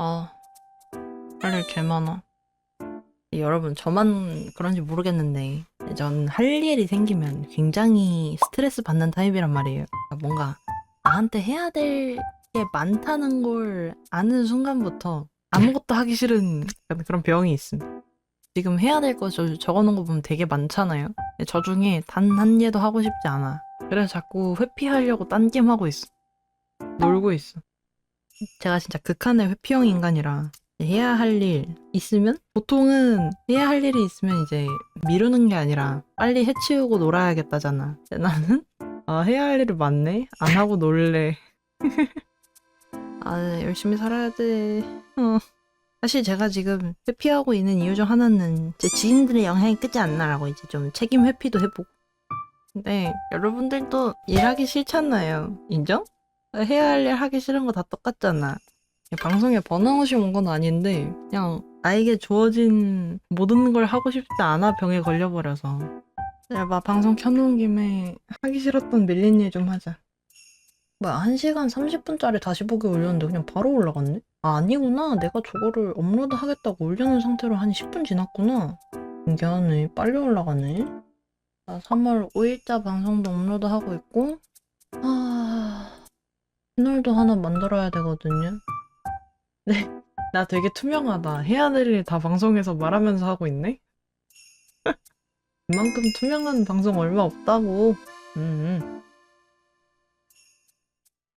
아, 할 일 개 많아. 여러분, 저만 그런지 모르겠는데, 전 할 일이 생기면 굉장히 스트레스 받는 타입이란 말이에요. 그러니까 뭔가 나한테 해야 될 게 많다는 걸 아는 순간부터 아무것도 하기 싫은 그런 병이 있음. 지금 해야 될 거 적어놓은 거 보면 되게 많잖아요. 저 중에 단한 개도 하고 싶지 않아. 그래서 자꾸 회피하려고 딴 게임 하고 있어. 놀고 있어. 제가 진짜 극한의 회피형 인간이라 해야 할 일 있으면 보통은 해야 할 일이 있으면 이제 미루는 게 아니라 빨리 해치우고 놀아야겠다잖아. 나는 아 해야 할 일이 많네. 안 하고 놀래. 아 열심히 살아야 돼. 어. 사실 제가 지금 회피하고 있는 이유 중 하나는 제 지인들의 영향이 끄지 않나라고 이제 좀 책임 회피도 해보고. 근데 여러분들도 일하기 싫잖아요. 인정? 해야 할 일 하기 싫은 거 다 똑같잖아. 방송에 번아웃이 온 건 아닌데 그냥 나에게 주어진 모든 걸 하고 싶지 않아 병에 걸려버려서 야, 방송 켜놓은 김에 하기 싫었던 밀린 일 좀 하자. 뭐야 1시간 30분짜리 다시 보기 올렸는데 그냥 바로 올라갔네? 아 아니구나 내가 저거를 업로드 하겠다고 올려놓은 상태로 한 10분 지났구나 신기하네 빨리 올라가네 자 3월 5일자 방송도 업로드하고 있고 아... 채널도 하나 만들어야 되거든요 네, 나 되게 투명하다. 해야 될 일 다 방송에서 말하면서 하고 있네? 이만큼 투명한 방송 얼마 없다고. 음, 음.